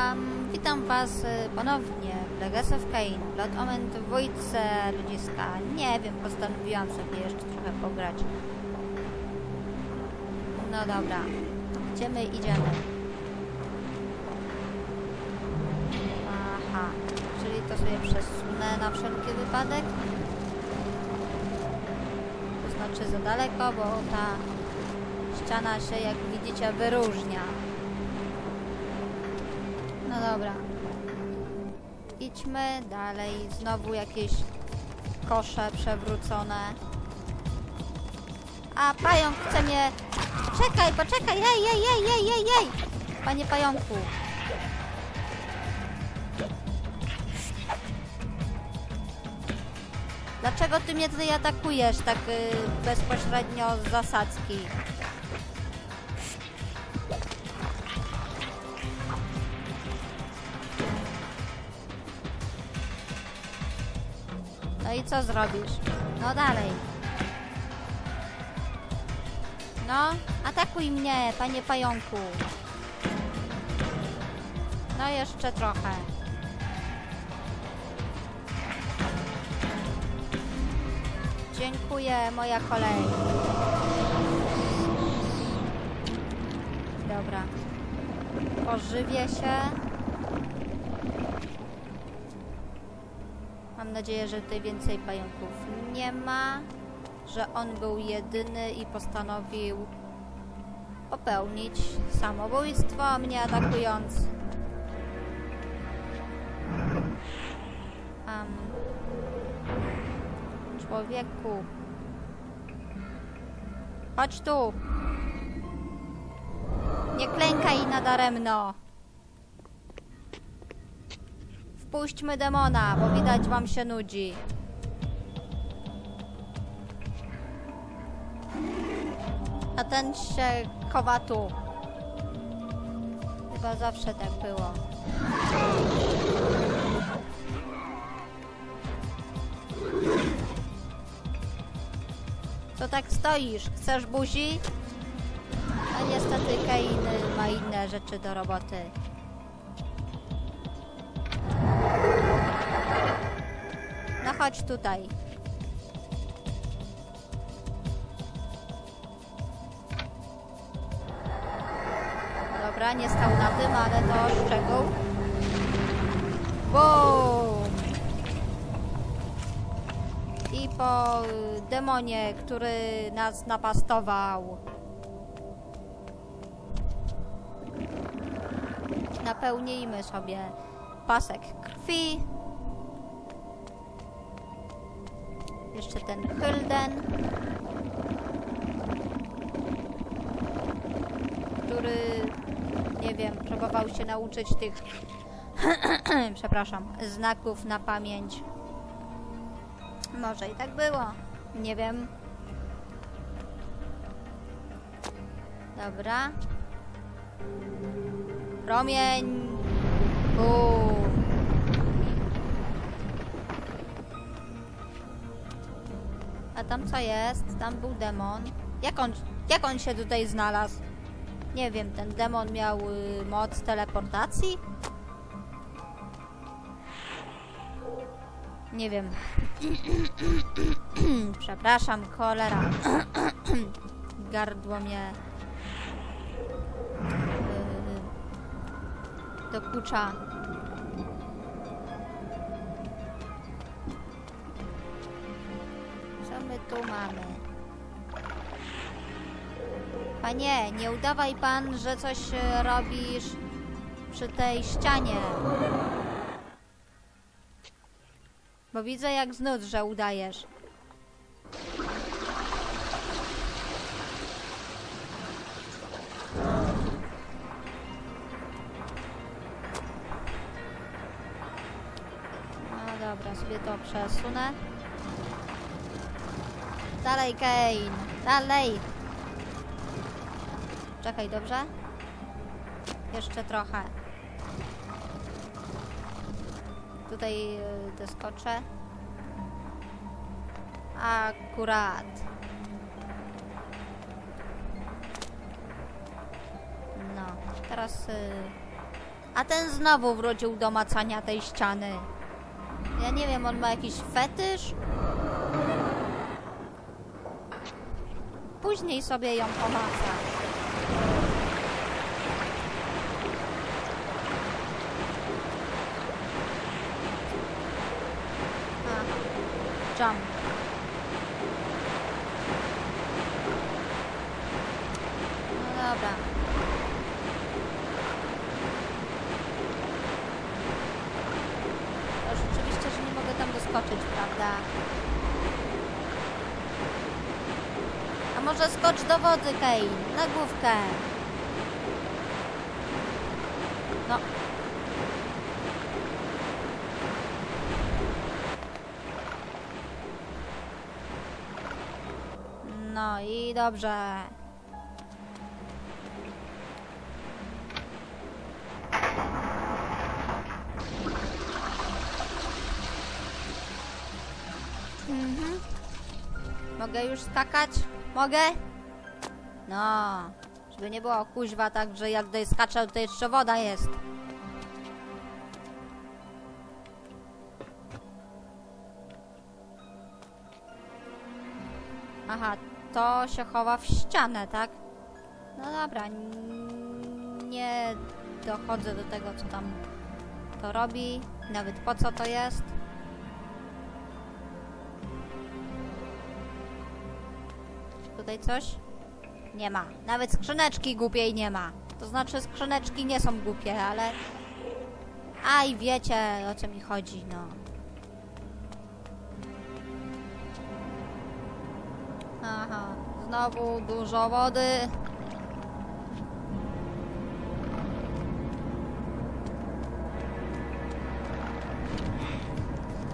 Um, witam Was y, ponownie w Legacy of Kain, Blood Omen dwójce ludziska. Nie wiem, postanowiłam sobie jeszcze trochę pograć. No dobra, gdzie my idziemy? Aha, czyli to sobie przesunę na wszelki wypadek. To znaczy za daleko, bo ta ściana się, jak widzicie, wyróżnia. No dobra. Idźmy dalej. Znowu jakieś kosze przewrócone. A pająk chce mnie... Czekaj, poczekaj! Hej, jej, jej, jej, jej, jej! Panie pająku. Dlaczego ty mnie tutaj atakujesz tak y, bezpośrednio z zasadzki? I co zrobisz? No dalej. No, atakuj mnie, panie pająku. No jeszcze trochę. Dziękuję, moja kolej. Dobra. Pożywię się. Nadzieję, że tutaj więcej pająków nie ma, że on był jedyny i postanowił popełnić samobójstwo, mnie atakując. Am, człowieku. Chodź tu. Nie klękaj nadaremno. Wpuśćmy demona, bo widać wam się nudzi. A ten się chowa tu. Chyba zawsze tak było. Co tak stoisz? Chcesz buzi? A niestety Kain ma inne rzeczy do roboty. Chodź tutaj. Dobra, nie stał na tym, ale to szczegół. Bum! I po demonie, który nas napastował. Napełnijmy sobie pasek krwi. Jeszcze ten Hylden. Który, nie wiem, próbował się nauczyć tych, przepraszam, znaków na pamięć. Może i tak było. Nie wiem. Dobra. Promień. Bum. Tam co jest? Tam był demon. Jak on, jak on się tutaj znalazł? Nie wiem, ten demon miał y, moc teleportacji? Nie wiem. Przepraszam, cholera. Gardło mnie yy, dokucza. Tu mamy? Panie, nie udawaj pan, że coś e, robisz przy tej ścianie. Bo widzę jak znud, że udajesz. No dobra, sobie to przesunę. Dalej, Kane! Dalej! Czekaj, dobrze? Jeszcze trochę. Tutaj y, doskoczę. Akurat. No, teraz... Y A ten znowu wrócił do macania tej ściany. Ja nie wiem, on ma jakiś fetysz? Później sobie ją pomaca. A, jump. No dobra. To rzeczywiście, że nie mogę tam doskoczyć, prawda? Może skocz do wody, Kane, na główkę. No. No i dobrze. Mhm. Mogę już skakać? Mogę? No, żeby nie było kuźwa tak, że jak tutaj to jeszcze woda jest. Aha, to się chowa w ścianę, tak? No dobra, nie dochodzę do tego, co tam to robi, nawet po co to jest. Tutaj coś? Nie ma. Nawet skrzyneczki głupiej nie ma. To znaczy skrzyneczki nie są głupie, ale... Aj, wiecie o co mi chodzi, no. Aha, znowu dużo wody.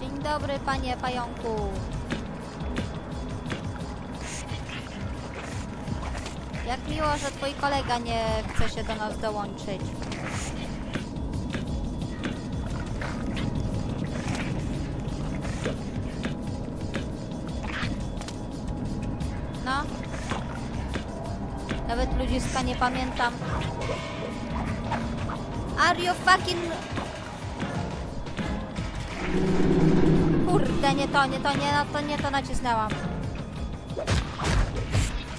Dzień dobry, panie pająku. Jak miło, że twój kolega nie chce się do nas dołączyć. No. Nawet ludziska nie pamiętam. Are you fucking... Kurde, nie to, nie to, nie no to, nie to nacisnęłam.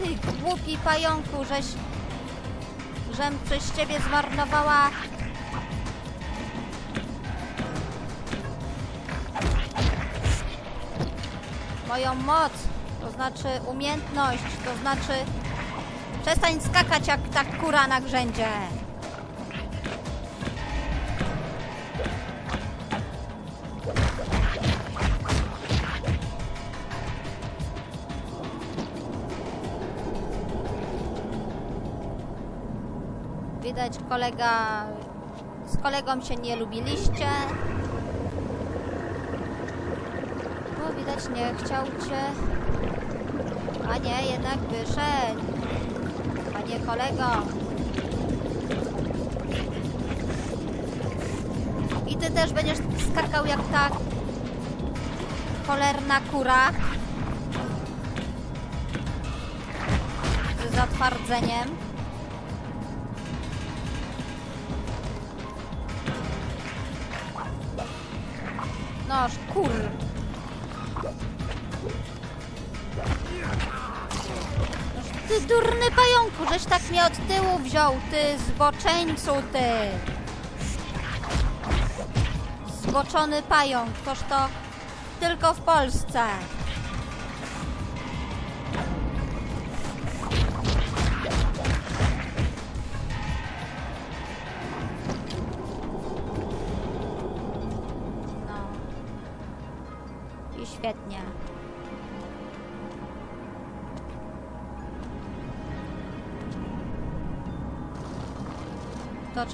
Ty głupi pająku, żeś... Żem przez ciebie zmarnowała... Moją moc, to znaczy umiejętność, to znaczy... Przestań skakać jak ta kura na grzędzie. Widać kolega... Z kolegą się nie lubiliście. No widać nie chciał cię. A nie, jednak wyszedł. Panie kolego. I ty też będziesz skakał jak ta cholerna kura. Z zatwardzeniem. Noż, kur. Ty durny pająku, żeś tak mnie od tyłu wziął, ty zboczeńcu, ty. Zboczony pająk, toż to tylko w Polsce.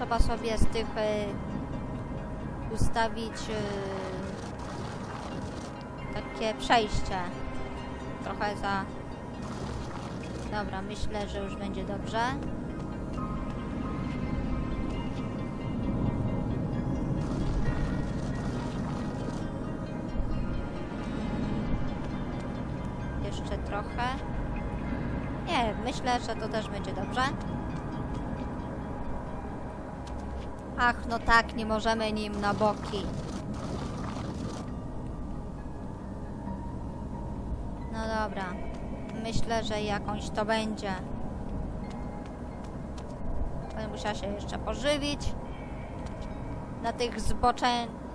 Trzeba sobie z tych y, ustawić y, takie przejście. Trochę za... Dobra, myślę, że już będzie dobrze. Jeszcze trochę. Nie, myślę, że to też będzie dobrze. Ach, no tak, nie możemy nim na boki. No dobra. Myślę, że jakąś to będzie. Będę musiała się jeszcze pożywić. Na tych zbocze...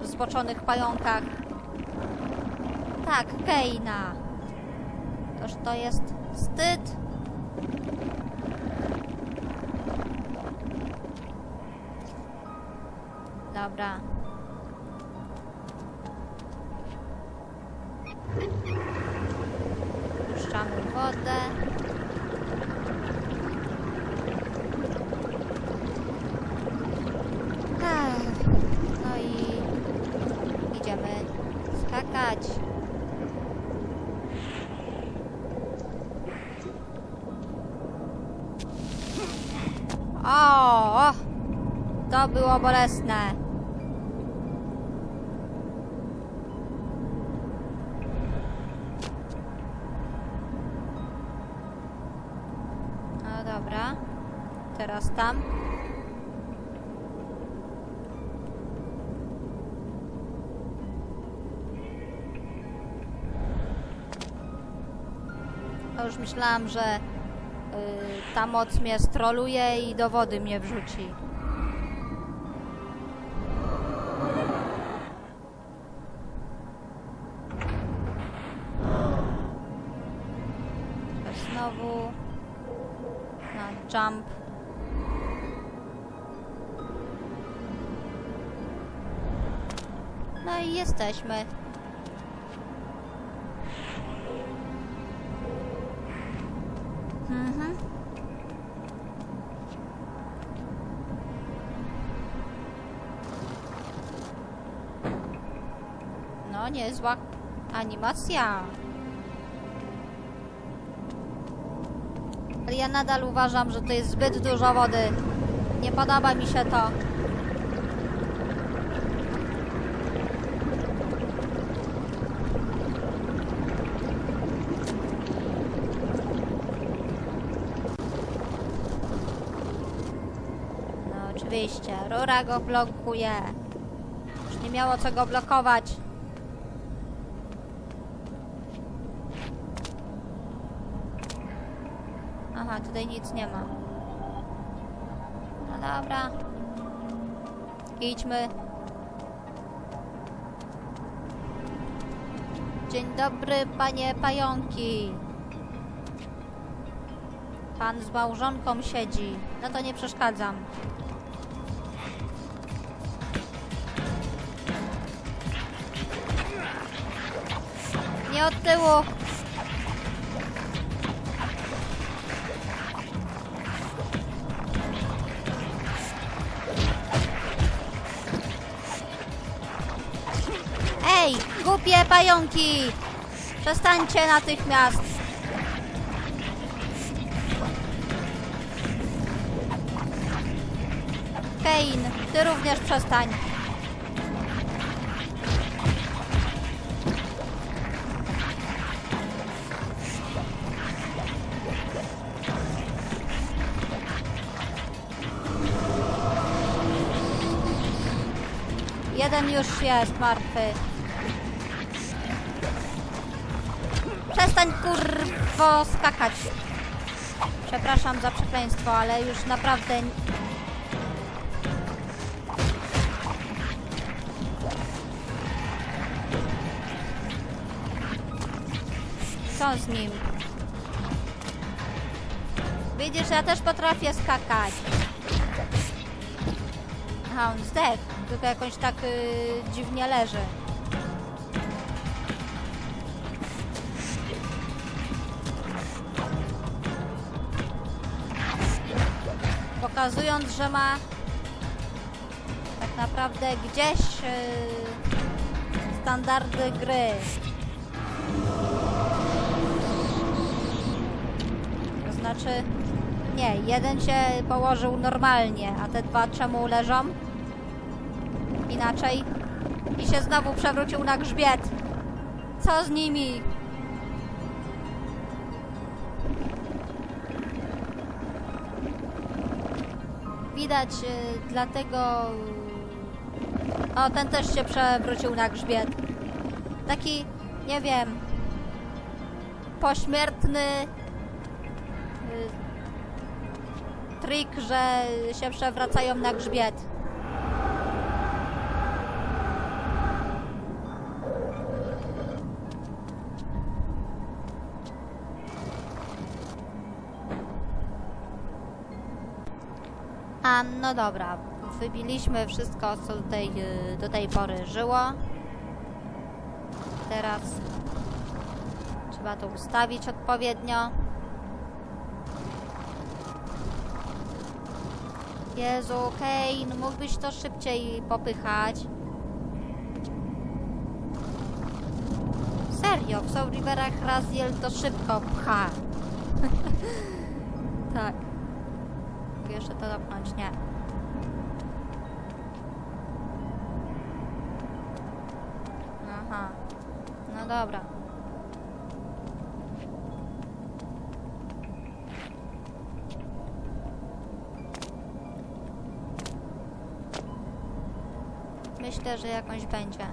zboczonych pająkach. Tak, Keina. Toż to jest wstyd. Dobra. Wodę. Ech, No i idziemy skakać. O, o, to było bolesne. Dobra. Teraz tam. Już myślałam, że y, ta moc mnie stroluje i do wody mnie wrzuci. Jesteśmy. Mhm. No, niezła animacja. Ale ja nadal uważam, że to jest zbyt dużo wody. Nie podoba mi się to. Rura go blokuje. Już nie miało co go blokować. Aha, tutaj nic nie ma. No dobra. Idźmy. Dzień dobry, panie pająki. Pan z małżonką siedzi. No to nie przeszkadzam. Nie tyłu. Głupie pająki! Przestańcie natychmiast! Kane, ty również przestań. Jeden już jest martwy. Przestań kurwo skakać. Przepraszam za przekleństwo, ale już naprawdę... Co z nim? Widzisz, ja też potrafię skakać. Aha, on zdechł, tylko jakoś tak y, dziwnie leży. Pokazując, że ma tak naprawdę gdzieś y, standardy gry. To znaczy, nie, jeden się położył normalnie, a te dwa czemu leżą? Inaczej. I się znowu przewrócił na grzbiet. Co z nimi? Widać y, dlatego... O, ten też się przewrócił na grzbiet. Taki, nie wiem, pośmiertny y, trik, że się przewracają na grzbiet. A no dobra, wybiliśmy wszystko, co tutaj y, do tej pory żyło. Teraz trzeba to ustawić odpowiednio. Jezu, no mógłbyś to szybciej popychać. Serio, w Soul Riverach Raziel to szybko pcha. tak. Jeszcze to dopchnąć? Nie. Aha. No dobra. Myślę, że jakąś będzie.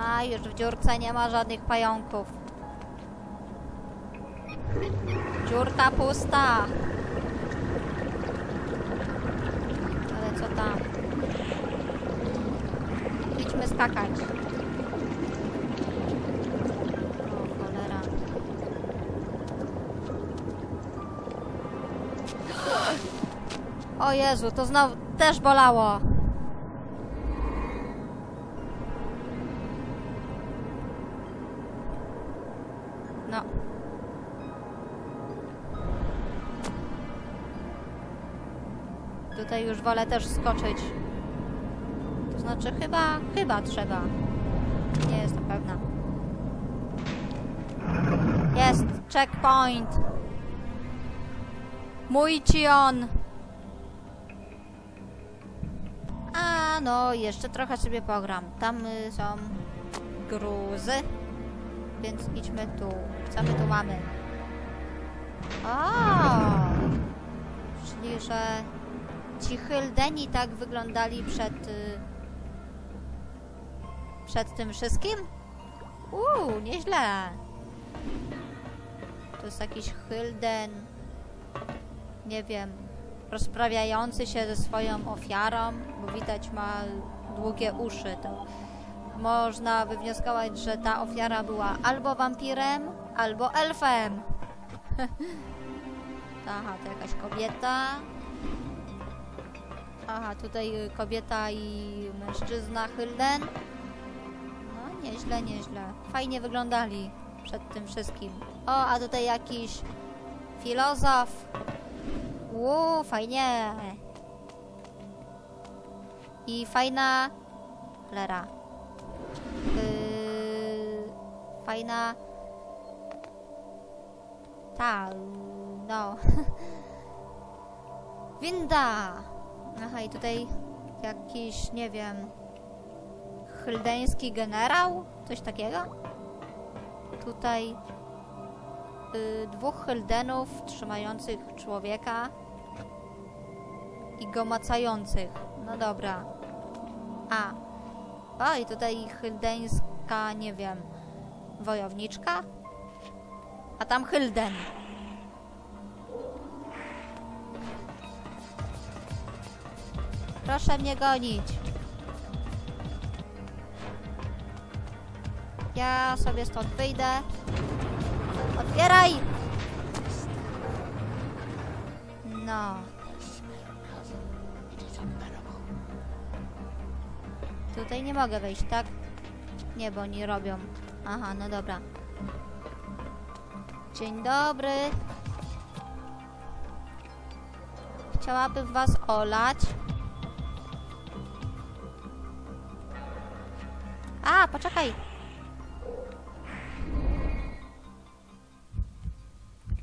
A, już w dziurce nie ma żadnych pająków. Dziurka pusta. Ale co tam? Idźmy skakać. O, cholera. O Jezu, to znowu też bolało. No. Tutaj już wolę też skoczyć. Znaczy chyba, chyba trzeba. Nie jestem pewna. Jest, checkpoint. Mój Cion. A no, jeszcze trochę sobie pogram. Tam y, są gruzy. Więc idźmy tu. Co my tu mamy? O! Czyli, że ci Hyldeni tak wyglądali przed... Y, przed tym wszystkim? Uuu, nieźle. To jest jakiś Hylden... Nie wiem... Rozprawiający się ze swoją ofiarą, bo widać ma długie uszy. To można wywnioskować, że ta ofiara była albo wampirem, albo elfem. Aha, to jakaś kobieta. Aha, tutaj kobieta i mężczyzna Hylden. Nieźle, nieźle. Fajnie wyglądali przed tym wszystkim. O, a tutaj jakiś filozof. Uuu, fajnie. I fajna cholera. Yy, fajna. Ta, no. Winda! Aha, i tutaj jakiś, nie wiem, chldeński generał? Coś takiego? Tutaj y, dwóch Hyldenów trzymających człowieka i go macających. No dobra. A, o, i tutaj chyldeńska, nie wiem, wojowniczka? A tam Hylden. Proszę mnie gonić. Ja sobie stąd wyjdę. Otwieraj! No. Tutaj nie mogę wejść, tak? Nie, bo oni robią. Aha, no dobra. Dzień dobry. Chciałabym was olać.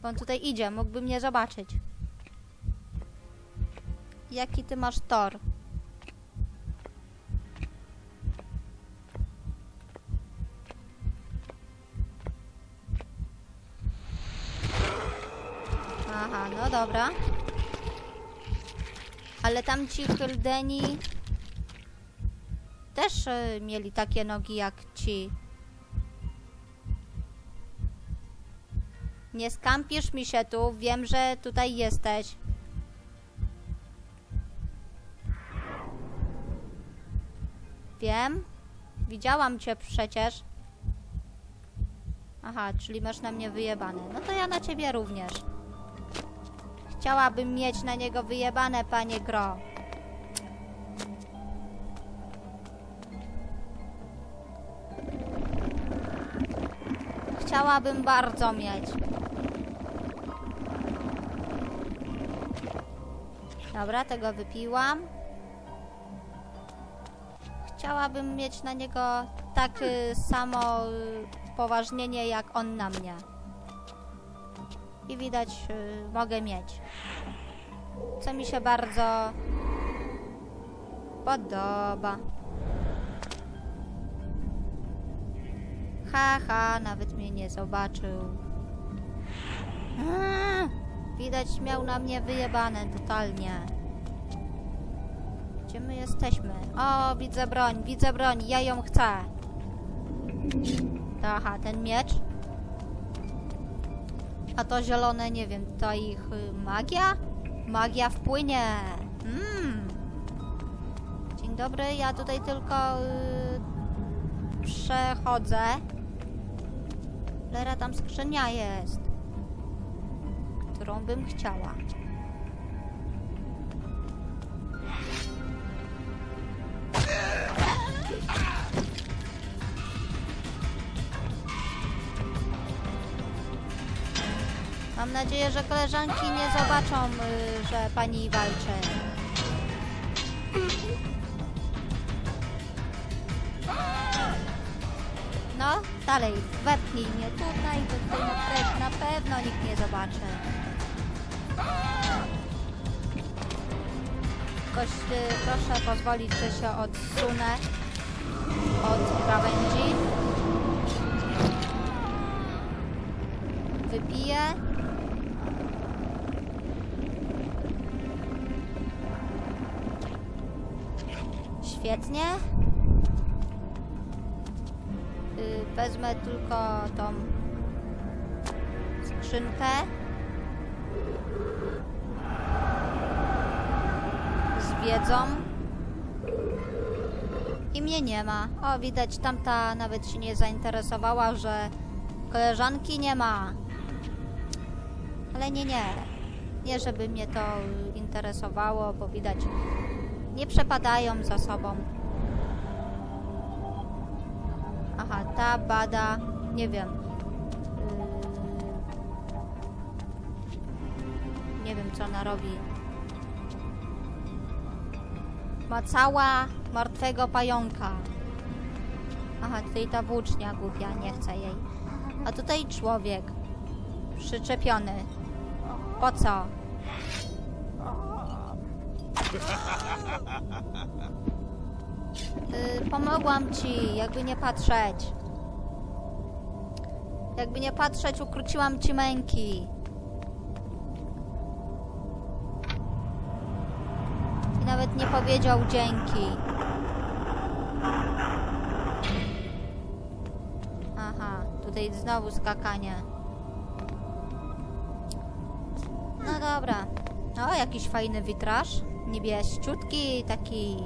On tutaj idzie, mógłby mnie zobaczyć. Jaki ty masz tor? Aha, no dobra. Ale tamci Hyldeni też e, mieli takie nogi jak ci. Nie skampisz mi się tu, wiem, że tutaj jesteś. Wiem. Widziałam cię przecież. Aha, czyli masz na mnie wyjebane. No to ja na ciebie również. Chciałabym mieć na niego wyjebane, panie Gro. Chciałabym bardzo mieć. Dobra, tego wypiłam. Chciałabym mieć na niego tak y, samo y, poważnienie jak on na mnie. I widać, y, mogę mieć. Co mi się bardzo podoba. Haha, nawet mnie nie zobaczył. Eee, Widać, miał na mnie wyjebane totalnie. Gdzie my jesteśmy? O, widzę broń, widzę broń, ja ją chcę. Aha, ten miecz. A to zielone, nie wiem, to ich y, magia? Magia wpłynie. Mm. Dzień dobry, ja tutaj tylko y, przechodzę. Lera, tam skrzynia jest, którą bym chciała. Mam nadzieję, że koleżanki nie zobaczą, y, że pani walczy. No, dalej, wepnij mnie tutaj, to tutaj na, pewno nikt nie zobaczy. Ktoś, y, proszę pozwolić, że się odsunę od krawędzi. Wypiję. Świetnie. Y, wezmę tylko tą skrzynkę. Wiedzą. I mnie nie ma. O, widać, tamta nawet się nie zainteresowała, że koleżanki nie ma. Ale nie, nie. Nie, żeby mnie to interesowało, bo widać, nie przepadają za sobą. Aha, ta bada, nie wiem. Yy, nie wiem, co ona robi. Macała martwego pająka. Aha, tutaj ta włócznia głupia, nie chcę jej. A tutaj człowiek. Przyczepiony. Po co? Y, pomogłam ci, jakby nie patrzeć. Jakby nie patrzeć, ukróciłam ci męki. Nie powiedział dzięki. Aha, tutaj znowu skakanie. No dobra. O, jakiś fajny witraż. Niebieściutki, taki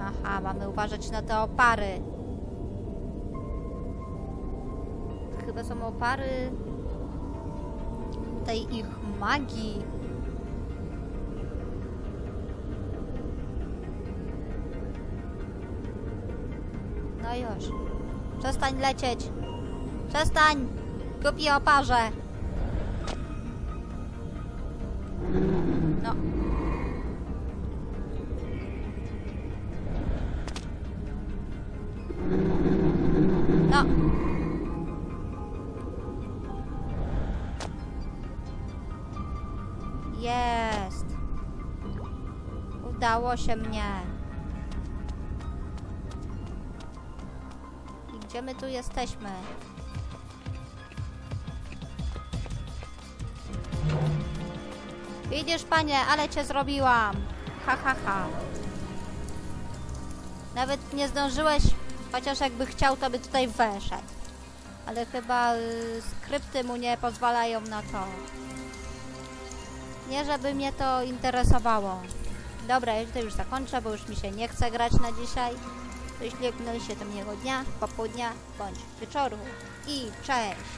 Aha, mamy uważać na te opary. Chyba są opary tej ich magii. Już. Przestań lecieć. Przestań! Kupi oparze. No. No. Jest. Udało się mnie. Gdzie my tu jesteśmy? Widzisz, panie, ale cię zrobiłam. Ha, ha, ha. Nawet nie zdążyłeś, chociaż jakby chciał, to by tutaj weszedł. Ale chyba y, skrypty mu nie pozwalają na to. Nie, żeby mnie to interesowało. Dobra, ja to już zakończę, bo już mi się nie chce grać na dzisiaj. To miłego dnia, popołudnia bądź wieczoru. I cześć!